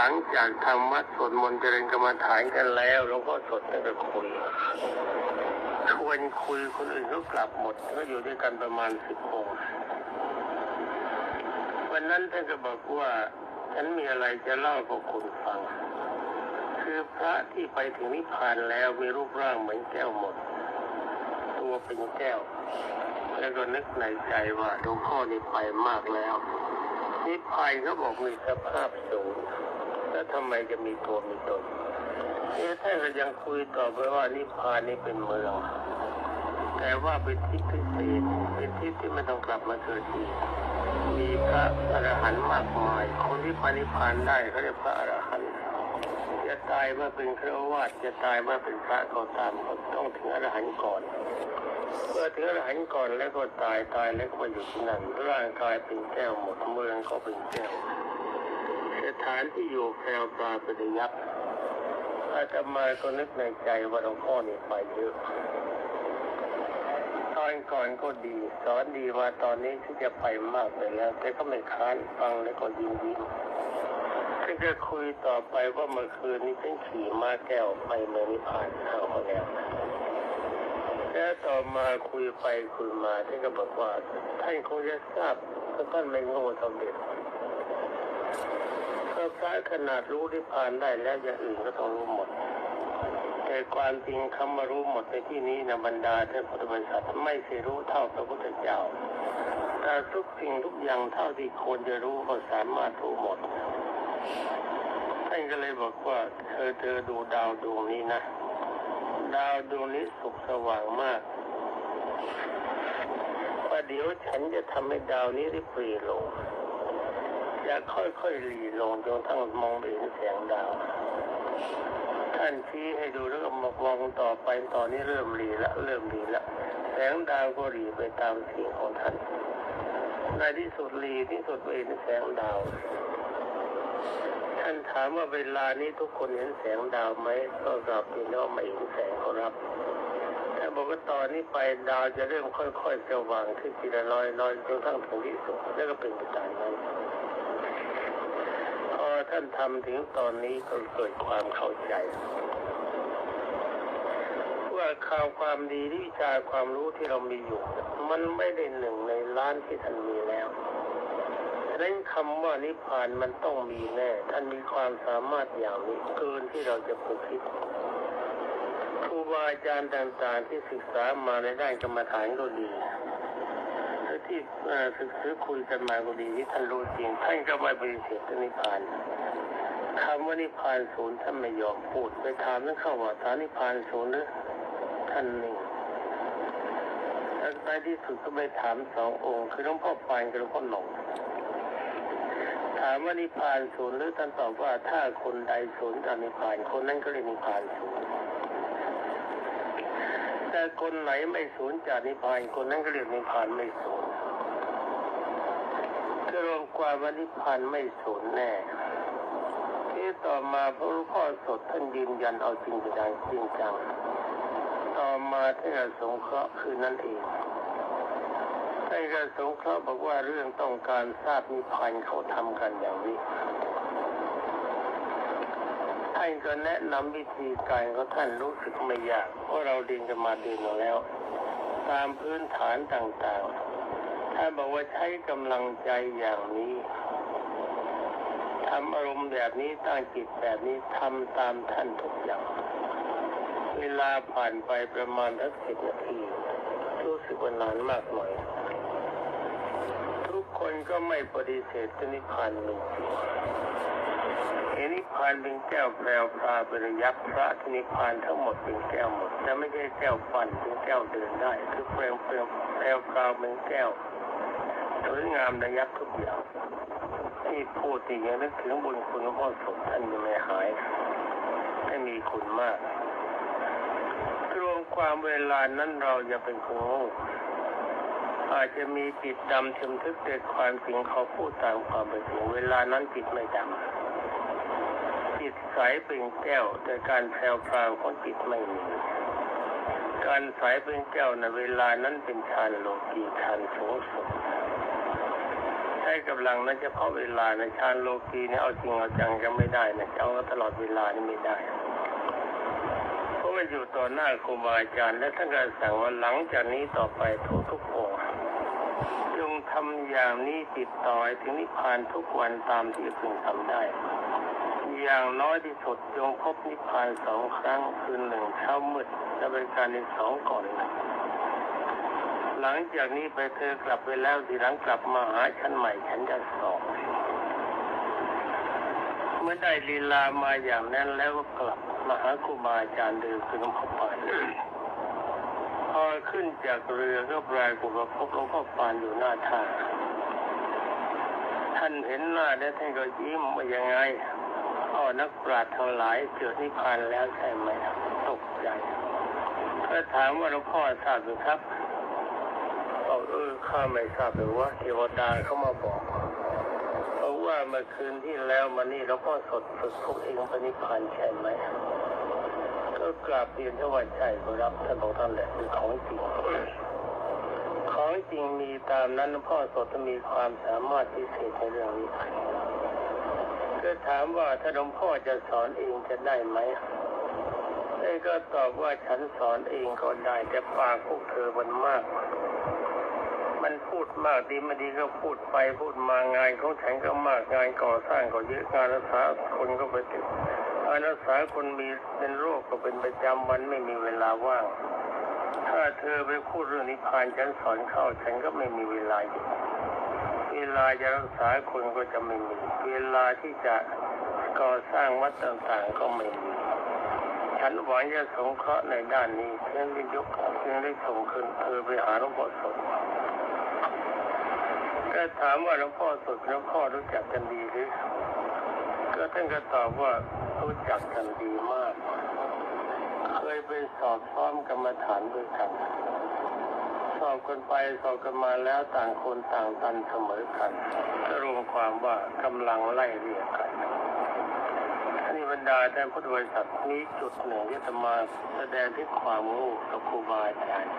หลังจากทำวัดสวดมนต์เจริญกรรมฐานกันแล้วหลวงพ่อสดท่านก็คุยชวนคุยคนอื่นก็กลับหมดก็อยู่ด้วยกันประมาณสิบองค์วันนั้นท่านก็บอกว่าฉันมีอะไรจะเล่าให้พวกคุณฟัง คือพระที่ไปถึงนิพพานแล้วมีรูปร่างเหมือนแก้วหมด ตัวเป็นแก้ว แล้วก็นึกในใจว่าหลวงพ่อนี่ไปมากแล้วนิพพานเขาบอกมีสภาพสูง แล้วทำไมจะมีตัวมีตนนี่ท่านก็ยังคุยต่อไปว่านิพพานนี่เป็นเมือง แต่ว่าเป็นทิศพิเศษเป็นทิศที่ไม่ต้องกลับมาเกิดอีกมีพระอรหันต์มากมาย คนที่ปนิพพานได้เขาเรียกพระอรหันต์จะตายเมื่อเป็นฆรวาสจะตายเมื่อเป็นพระก็ตามก็ต้องถึงอรหันต์ก่อนเมื่อถึงอรหันต์ก่อนแล้วก็ตายตายแล้วก็มาอยู่ที่นั่นร่างกายเป็นแก้วหมดเมืองก็เป็นแก้ว สถานที่อยู่แพรวปลาป็นยักษ์อาตมาก็นึกในใจว่าหลวงพ่อนี่ไปเยอะตอนก่อนก็ดี สอนดีว่าตอนนี้ที่จะไปมากไปแล้ว แต่ก็ไม่ค้านฟังแล้วก็ยิ้มยิ้มก็จะคุยต่อไปว่าเมื่อคืนนี้ฉันขี่ม้าแก้วไปเมืองนิพพานเข้าเขาแล้วแล้วต่อมาคุยไปคุยมาท่านก็บอกว่าท่านคงจะทราบเพราท่านไม่โง่เท่าเด็ก ก็พระขนาดรู้นิพพานได้แล้วอย่างอื่นก็ต้องรู้หมด แต่ความจริงคำว่ารู้หมดในที่นี้นะบรรดาท่านพุทธบริษัทไม่เคยรู้เท่าพระพุทธเจ้าแต่ทุกสิ่งทุกอย่างเท่าที่ควรจะรู้ก็สามารถรู้หมดท่านก็เลยบอกว่าเธอเธอดูดาวดวงนี้นะดาวดวงนี้สุกสว่างมากว่าเดี๋ยวฉันจะทำให้ดาวนี้ได้เปรีลง จะค่อยๆหลีลงจนทั้งมองเห็นแสงดาว ท่านชี้ให้ดูแล้วก็มามองต่อไปตอนนี้เริ่มหลีละ เริ่มหลีละ แสงดาวก็หลีไปตามเสียงของท่านในที่สุดหลีที่สุดไปเห็นแสงดาว ท่านถามว่าเวลานี้ทุกคนเห็นแสงดาวไหมก็กลับที่น้องไม่เห็นแสงเขารับแต่บอกว่าตอนนี้ไปดาวจะเริ่มค่อยๆสว่างขึ้นทีละน้อยน้อยจนทั้งถึงที่สุดแล้วก็เป็นไปตามนั้นานทำถึงตอนนี้ก็เกิดความเข้าใจ ว่าข่าวความดีที่วิชาความรู้ที่เรามีอยู่ มันไม่ได้หนึ่งในล้านที่ท่านมีแล้วฉะนั้นคำว่านิพพานมันต้องมีแน่ท่านมีความสามารถอย่างนี้เกินที่เราจะพึงคิดครูบาอาจารย์ต่างๆที่ศึกษามาในด้านกรรมฐานก็ดี ที่เอ่อศึกษาคุยกันมาก็ดีที่ท่านรู้จริงท่านก็ไม่ปฏิเสธนิพพานคำว่านิพพานศูนย์ท่านไม่ยอมพูดไปถามนั่นเข้าว่าฐานนิพพานศูนย์หรือท่านหนึ่งแล้วในที่สุดก็ไปถามสององค์ คือหลวงพ่อปานกับหลวงพ่อหนงถามว่านิพพานศูนย์หรือท่านตอบว่าถ้าคนใดศูนย์จานิพพานคนนั้นก็เรียกนิพพานศูนย์แต่คนไหนไม่ศูนย์จากนิพพานคนนั้นก็เรียกนิพพานไม่ศูนย์ ความว่านิพพานไม่ศูนย์แน่ที่ต่อมาพระพ่อสดท่านยืนยันเอาจริงจังจริงจัง ต่อมาท่านกสงเคราะห์คือนั่นเองท่านก็สงเคราะห์บอกว่าเรื่องต้องการทราบนิพพานเขาทำกันอย่างนี้ท่านก็แนะนำวิธีการของท่านรู้สึกไม่ยากเพราะเราเรียนกันมาดีมาแล้ว ตามพื้นฐานต่างๆ ท่าบอกว่าใช้กำลังใจอย่างนี้ทำอารมณ์แบบนี้ตั้งจิตแบบนี้ทำตามท่านทุกอย่าง เวลาผ่านไปประมาณสักสิบนาทีรู้สึกว่านานมากหน่อย ทุกคนก็ไม่ปฏิเสธนิพพานหนึ่งจริงเห็นนิพพานเป็นแก้วแพรวพราเป็นระยับพระที่นิพพานทั้งหมดเป็นแก้วหมดแต่ไม่ใช่แก้วปั่นเป็นแก้วเดินได้ คือแพรวแพร วแพรวพราวเป็นแก้วสวยงามระยับทุกอย่างที่พูดอย่างนี้นึกถึงบุญคุณพ่อสมท่านยังไม่หายไม่มีคุณมาก รวมความเวลานั้นเราอย่าเป็นคนโง่อาจจะมีจิตดำทึมทึกแต่ความจริงเขาพูดตามความเป็นจริงเวลานั้นจิตไม่ดำจิตใสเป็นแก้วแต่การแพรวพราวของจิตไม่มี การใสเป็นแก้วในเวลานั้นเป็นฌานโลกีฌานสูงสุดฌช้กำลังนั้นเฉพาะเวลาในชาญโลกีเนี่ยเอาจริงเอาจังก็ไม่ได้นะจะเอาตลอดเวลานี่ไม่ได้เพราะว่าอยู่ต่อหน้าครูบาอาจารย์ และท่านก็สั่งว่าหลังจากนี้ต่อไปทุกทุกๆองค์จงทำอย่างนี้ติดต่อถึงนิพพานทุกวันตามที่พึงทำได้ อย่างน้อยที่สุดจงพบนิพพานสองครั้งคืนหนึ่งเช้ามืดและบริการในสองก่อนหลังจากนี้ไปเธอกลับไปแล้วทีหลังกลับมาหาฉันใหม่ฉันจะสอนเมื่อได้ลีลามาอย่างนั้นแล้วก็กลับมาหาครูบาอาจารย์เดิมคือหลวงพ่อปานพอขึ้นจากเรือก็ปรากฏว่าพบหลวงพ่อปานอยู่หน้าท่าท่านเห็นหน้าแล้วท่านก็ยิ้มว่ายังไง อ๋อนักปราชญ์ทั้งหลายเกิดนิพพานแล้วใช่ไหมตกใจก็ถามว่าหลวงพ่อทราบหรือครับบอกเออข้าไม่ทราบเลยว่าเทวดาเขามาบอกเพราะว่าเมื่อคืนที่แล้วมานี่เราก็สดฝึกพวกเองปณิพันธ์ใช่ไหมก็กราบเรียนทว่าใช่ครับท่านบอกท่านแหละคือของจริงของจริงมีตามนั้นหลวงพ่อสดมีความสามารถพิเศษในเรื่องนี้ ก็ถามว่าถ้าหลวงพ่อจะสอนเองจะได้ไหมเอ้ก็ตอบว่าฉันสอนเองก็ได้แต่ปากพวกเธอมันมาก มันพูดมากดีไม่ดีก็พูดไปพูดมางานของฉันก็มากงานก่อสร้างก็เยอะงานรักษาคนก็ไปติดงานรักษาคนมีเป็นโรคก็เป็นประจำวันไม่มีเวลาว่าง ถ้าเธอไปพูดเรื่องนิพพานฉันสอนเข้าฉันก็ไม่มีเวลาอยู่ เวลาจะรักษาคนก็จะไม่มี เวลาที่จะก่อสร้างวัดต่างๆก็ไม่มี ฉันหวังจะสงเคราะห์ในด้านนี้เพื่อได้ยกเพื่อได้ส่งคืนเธอไปหาหลวงพ่อสดก็ถามว่าหลวงพ่อสดหลวงพ่อรู้จักกันดีหรือก็ท่านก็ตอบว่ารู้จักกันดีมาก เคยไปสอบซ้อมกรรมฐานด้วยกัน สอบกันไปสอบกันมาแล้วต่างคนต่างตันเสมอกันรวมความว่ากำลังไล่เรียกกันนี่บรรดาแท่านพุทธบริษัทนี้จุดหนึ่งที่จะมาแสดงที่ความโงูกับครูบาอาจารย์